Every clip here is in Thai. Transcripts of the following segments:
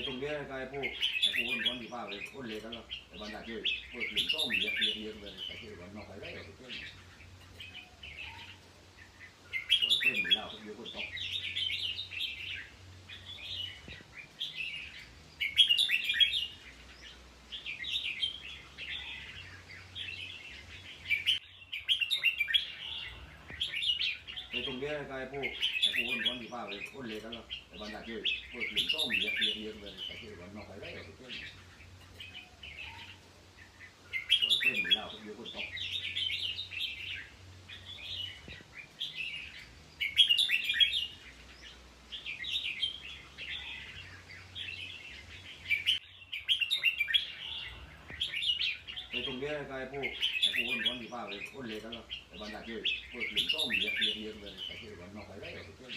ไอ้ตรงเนี้ยไอ้พวกไอ้พวกคนคนที่พาไปคนเล็กกันหรอกไอ้บรรดาเจ้าพวกถึงต้องเลี้ยงเลี้ยงเลี้ยงเลยแต่เจ้าวันนอกไปได้ก็เพื่อนเพื่อนมีเหล้าเยอะคนต้องไอ้ตรงเนี้ยไอ้พวกไอ้พวก คนคนที่พาไปคนเล็กกันหรอกไอ้บรรดาเจ้าพวกถึงต้องเลี้ยงเลี้ยงเลี้ยงเลยแต่เจ้าวันนอกไปได้ก็เพื่อนเพื่อนมีเหล้าเยอะคนต้อง ไอ้ตรงเนี้ยไอ้พวกไอ้พ วกคนคนที่พาไปคนเล็กกันหรอกไอ้บรรดาเจ้าพวกถึงต้องเลี้ยงเลี้ยงเลี้ยงเลยแต่เจ้าวันนอกไปได้ก็เพื่อน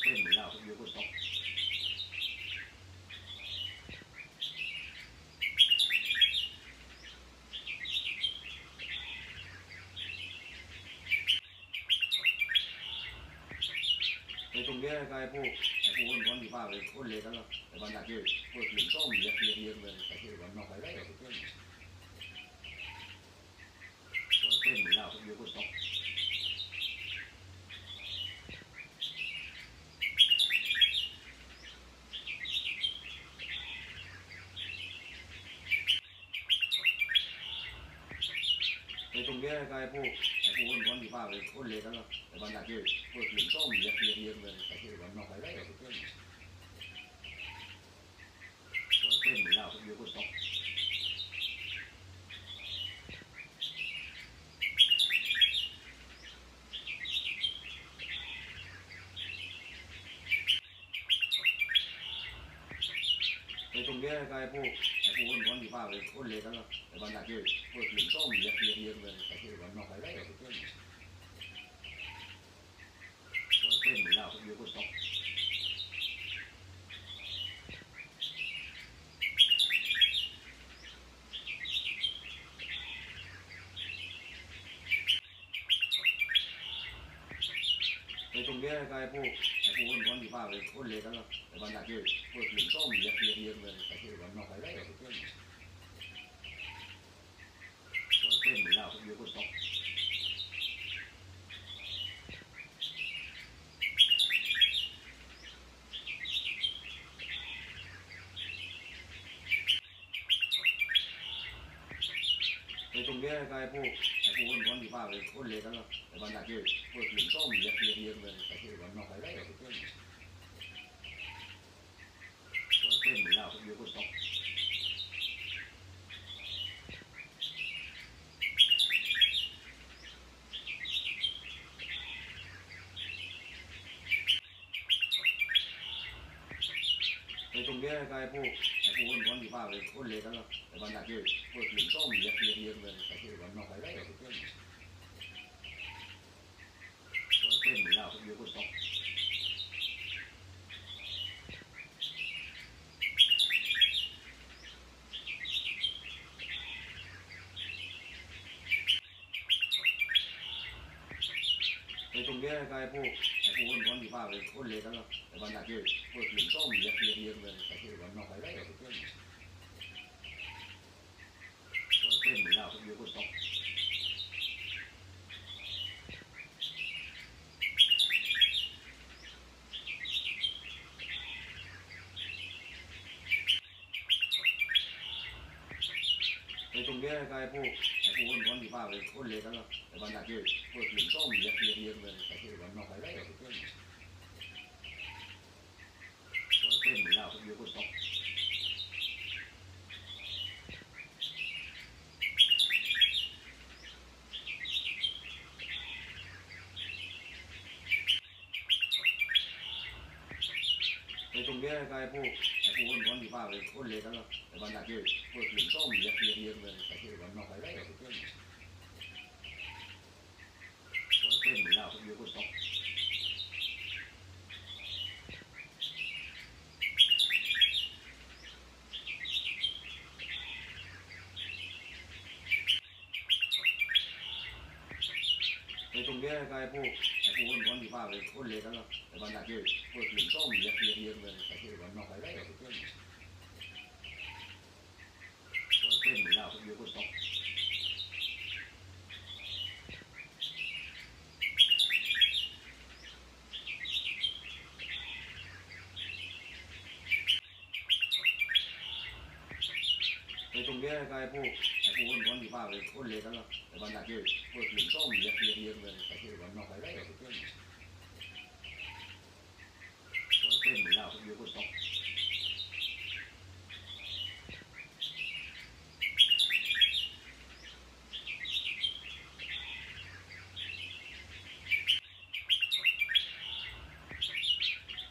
เพื่อนมีเหล้าเยอะคนต้อง ไอ้ตรงเนี้ยไอ้พวกไอ้พวกคนคนที่พาไปคนเล็กกันหรอกไอ้บรรดาเจ้าพวกถึงต้องเลี้ยงเลี้ยงเลี้ยงเลยแต่เจ้าวันนอก ก็ไอ้พวกไอ้พวกคนคนที่ป้าไปคนเล็กกันหรอกไอ้บรรดาเจ้าพวกกินต้มเยอะเยอะเยอะเลยแต่เจ้าวันนอกไปได้ก็เพื่อนเพื่อนมีเหล้าเยอะคนต้อ ไอตรงเนี้ยไอ้พวกไอ้พวกคนคนที่พาไปคนเล็กกันหรอกไอ้บรรดาเจ้พวกถึงต้องเลี้ยงเลี้ยงเลี้ยงเลยแต่เจ้าวันนอกไปได้ก็เพื่อนเพื่อนมีเหล้าเยอะคนต้องไอ้ตรงเนี้ยไอ้พวกไอ้พวก คนคนที่พาไปคนเล็กกันหรอกไอ้บรรดาเจ้าพวกถึงต้องเลี้ยงเลี้ยงเลี้ยงเลยแต่เจ้าวันนอกไปได้ก็เพื่อนเพื่อนมีเหล้าเยอะคนต้อง ไอ้ตรงเนี้ยไอ้พวกไอ้พวก คนคนที่พาไปคนเล็กกันหรอกไอ้บรรดาเจ้าพวกถึงต้องเลี้ยงเลี้ยงเลี้ยงเลยแต่เจ้าวันนอกไปได้ก็เพื่อนเพื่อนมีเหล้าเยอะคนต้อง ไอ้ตรงเนี้ยไอ้พวกไอ้พวก คนคนที่พาไปคนเล็กกันหรอกไอ้บรรดาเจ้าพวกถึงต้องเลี้ยงเลี้ยงเลี้ยงเลยแต่เจ้าวันนอกไปได้ก็เพื่อนเพื่อนมีเหล้าเยอะคนต้อง ไอ้ตรงเนี้ยไอ้พวกไอ้พว กคนคนที่พาไปคนเล็กกันหรอกไอ้บรรดาเจ้าพวกถึงต้องเยอะเยอะเยอะเลยแต่ที่วันนอกไปได้ก็เพื่อนเพื่อนมีเหล้าเพื่อนคนต้อ ตรงเนี้ยไอ้พวกไอ้พวกคนคนที่พาไปคนเล็กกันหรอกไอ้บรรดาเจ้าพวกถึงต้องเลี้ยงเลี้ยงเลี้ยงเลยแต่เจ้าวันนอกไปได้ก็เพื่อนเพื่อนมีเหล้าเยอะคนต้องไอ้ตรงเนี้ยไอ้พวกไอ้พวก คนคนที่พาไปคนเล็กกันหรอกไอ้บรรดาเจ้าพวกถึงต้องเลี้ยงเลี้ยงเลี้ยงเลยแต่เจ้าวันนอกไปได้ก็เพื่อนเพื่อนมีเหล้าเยอะคนต้อง ไอ้ตรงเนี้ยไอ้พวกไอ้พวก คนคน วันที่ป้าไปอ้นเล็กกันแล้วไอ้บรรดาเจ้ยเปิดกลิ่นต้มเลี้ยงเลี้ยงเลี้ยงเลยแต่เจ้ยวันนอกไปได้ก็เจ้ยเต้นไม่ได้เยอะคนต้อง ไอ้ตรงเนี้ยกายพวกไอ้พวก คนคนที่ป้าไปคนเล็กแล้วไอ้บรรดาเจ้ยเปิดกลิ่นต้มเลี้ยงเลี้ยงเลี้ยงเลยแต่เจ้ยวันนอกไปได้ก็เจ้ยเต้นไม่ได้เยอะคนต้อง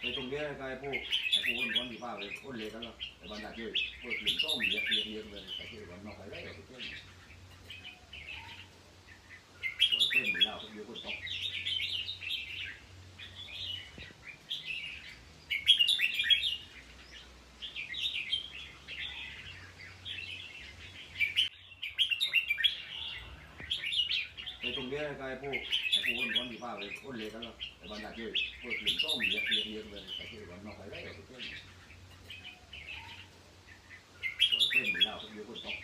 ไอ้ตรงเนี้ยกายพวกไอ้พวกคนคนที่ป้าไปคนเล็กแล้วไอ้บรรดาเจ้ยเปิดกลิ่นต้มเลี้ยงเลี้ยงเลี้ยงเลยแต่เจ้ยวันนอกไปได้ก็เจ้ยเต้นไม่ได้เยอะคนต้อง ไอ้ตรงเนี้ ยกายพวกไอ้พวกคนที่ป้าไปคนเล็กกันแล้วไอ้บรรดาเจ้ยเปิดกลิ่นต้มเลี้ยงเลี้ยงเลี้ยงเลยแต่เจ้ยวันนอกไปได้เจ้ยเต้นไม่ได้เยอะคนต้อง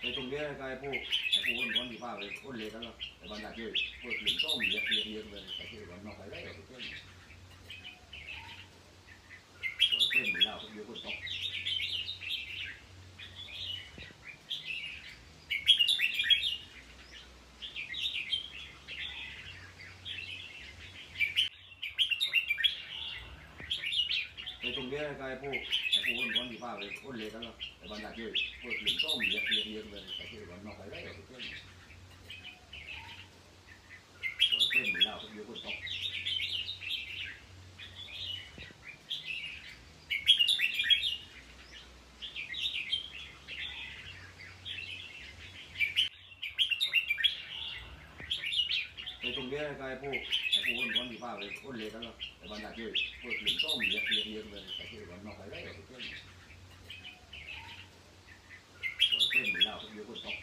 ไอ้ตรงเนี้ยกายพวกไอ้ กคนคนที่ป้าไปคนเล็กกันแล้วไอ้บรรดาเจ้ยเปิดกลิ่นต้มเลี้ยเลี้ยงเลียงเลยแต่เจ้ยวันนอกไปได้ก็เจ้ยเต้นไม่ได้เยอะคนต้องไอ้ตรงนี้กายพวกไอ้พวก คนคนที่ป้าไปคนเล็กกันแล้วไอ้บรรดาเจ้ยเปิดกลิ่นต้มเลี้ยงเลี้ยงเลี้ยงเลยแต่เจ้ยวันนอกไปได้ก็เจ้ยเต้นไม่ได้เยอะคนต้อง ไอ้ตรงเนี้ยกายพวกไอ้พวก คนคนที่ป้าไปคนเล็กกันแล้วไอ้บรรดาเจ้ยเปิดกลิ่นต้มเลี้ยงเลี้ยงเลี้ยงเลยแต่เจ้ยวันนอกไปได้ก็เจ้ยเต้นไม่ได้เยอะคนต้อง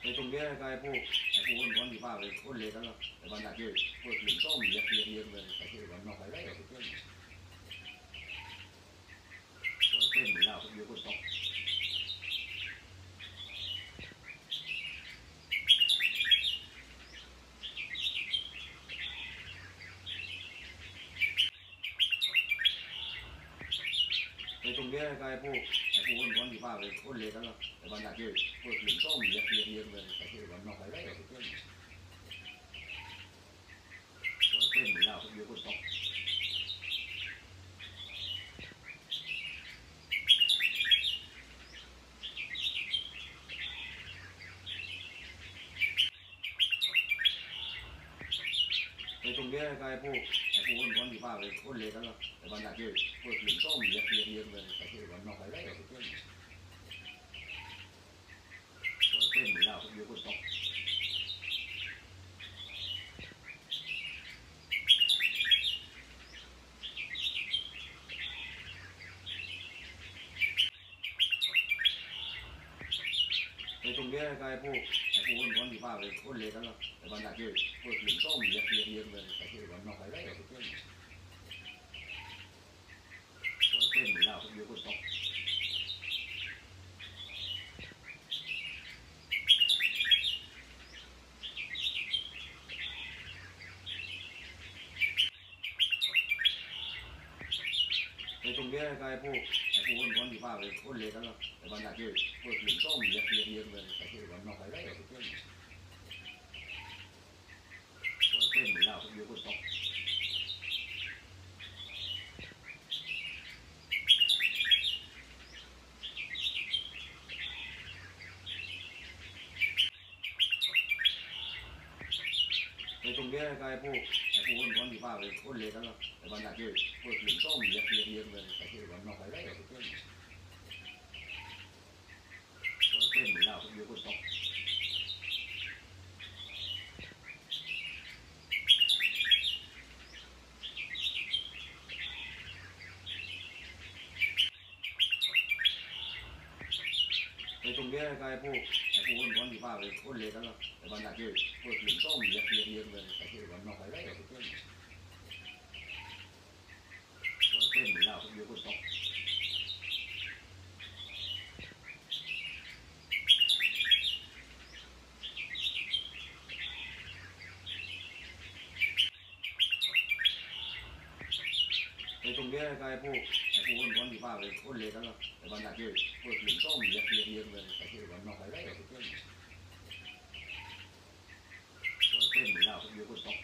ไอ้ตรงเนี้ยกายพวกไอ้พวกคนคนที่ป้าไปคนเล็กกันแล้วไอ้บรรดาเจ้ย เปิดกลิ่นต้มเลี้ยงเลี้ยงเลยงเลยแต่วันนอกไปได้ก็เจ้ยเต้นไม่ได้เยอะคนต้องไอ้ตรงเนี้ยกายพวกไอ้พวกคนคนที่ป้าไปคนเล็กกันแล้วไอ้บรรดาเจ้ยเปิดกลิ่นต้มเลี้ยงเลี้ยงเลี้ยงเลยแต่เจ้ยวันนอกไปได้ก็เจ้ยเต้นไม่ได้เยอะคนต้อไอ้ตรงเนี้ยกายพวกไอ้พวกคนคนที่ป้าไปคนเล็กกันแล้วไอ้บรรดาเจ้ยเปิดกลิ่นต้มเลี้ยงเลี้ยงเลี้ยงเลยแต่เจ้ยวันนอกไปได้ก็เจ้ยเต้นไม่ได้เยอะคนต้องไอ้ตร เนี้ยกายพวกไอ้พวกคนที่ป้าไปคนเล็กกันแล้วไอ้บรรดาเจ้ยเปิดกลิ่นต้มเลี้ยงเลี้ยงเลี้ยงเลยแต่เจ้ยวันนอกไปได้ก็เจ้ยเต้นไม่ได้เยอะคนต้องไอ้ตรงเนี้ยกายพวกไอ้พวกคนที่ป้าไปคนเล็กกันแล้วไอ้บรรดาเจ้ย เปิดกลิ่นต้มเยงเลี้ยงเลยงเลยแต่เจ้ยวันนอกไปได้ก็เจ้ยเต้นไม่ได้เยอะคนต้องไอ้ตรงเนี้ยกายพวกไอ้พวกคนคนที่ป้าไปคนเล็กกันแล้วไอ้บรรดาเจ้ยเปิดกลิ่นต้มเลี้ยงเลี้ยงเลี้ยงเลยแต่เจ้ยวันนอกไปได้ก็ตรงเนี้ ยก็ไอ้พวกไอ้พวกคนที่ป้าไปคนเล็กกันหรอกไอ้บรรดาช่วยพวกกลุ่มต้มเลี้ยงเลี้ยงเลี้ยงเลยไอ้ช่วันนอกไปได้เอาไปเต้นเต้นมีเหล้าเยอะคนต้อง ไอ้พวกไอ้พวกคนคนที่ป้าไปคนเล็กกันหรอกไอ้บรรดาช่วยพวกกลุ่มต้มเลี้ยงเลี้ยงเลี้ยงเลยไอ้ช่วันนอกไปได้เอาไปเต้นเต้นมีเหล้าเยอะคนตก